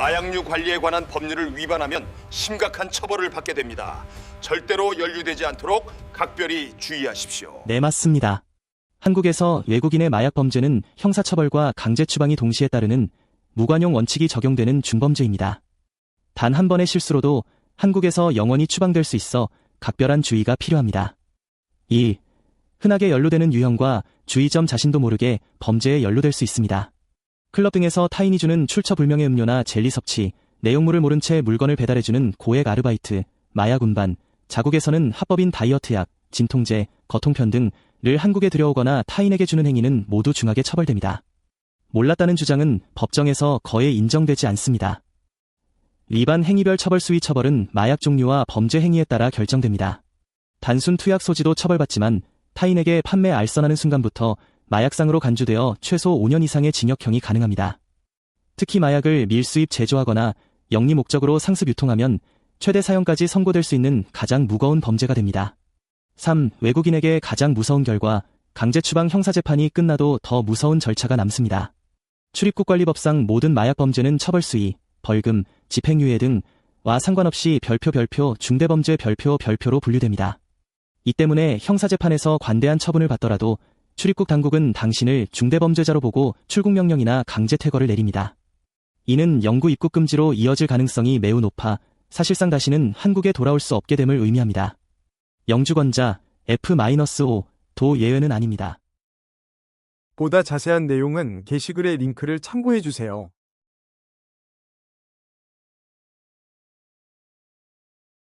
마약류 관리에 관한 법률을 위반하면 심각한 처벌을 받게 됩니다. 절대로 연루되지 않도록 각별히 주의하십시오. 네, 맞습니다. 한국에서 외국인의 마약 범죄는 형사처벌과 강제 추방이 동시에 따르는 무관용 원칙이 적용되는 중범죄입니다. 단 한 번의 실수로도 한국에서 영원히 추방될 수 있어 각별한 주의가 필요합니다. 2. 흔하게 연루되는 유형과 주의점 자신도 모르게 범죄에 연루될 수 있습니다. 클럽 등에서 타인이 주는 출처 불명의 음료나 젤리 섭취, 내용물을 모른 채 물건을 배달해주는 고액 아르바이트, 마약 운반, 자국에서는 합법인 다이어트 약, 진통제, 거통편 등을 한국에 들여오거나 타인에게 주는 행위는 모두 중하게 처벌됩니다. 몰랐다는 주장은 법정에서 거의 인정되지 않습니다. 위반 행위별 처벌 수위 처벌은 마약 종류와 범죄 행위에 따라 결정됩니다. 단순 투약 소지도 처벌받지만 타인에게 판매 알선하는 순간부터 마약상으로 간주되어 최소 5년 이상의 징역형이 가능합니다. 특히 마약을 밀수입 제조하거나 영리 목적으로 상습 유통하면 최대 사형까지 선고될 수 있는 가장 무거운 범죄가 됩니다. 3. 외국인에게 가장 무서운 결과 강제 추방 형사재판이 끝나도 더 무서운 절차가 남습니다. 출입국 관리법상 모든 마약 범죄는 처벌 수위, 벌금, 집행유예 등와 상관없이 별표 별표 중대범죄 별표 별표로 분류됩니다. 이 때문에 형사재판에서 관대한 처분을 받더라도 출입국 당국은 당신을 중대범죄자로 보고 출국 명령이나 강제 퇴거를 내립니다. 이는 영구 입국 금지로 이어질 가능성이 매우 높아 사실상 다시는 한국에 돌아올 수 없게 됨을 의미합니다. 영주권자 F-5 도 예외는 아닙니다. 보다 자세한 내용은 게시글의 링크를 참고해 주세요.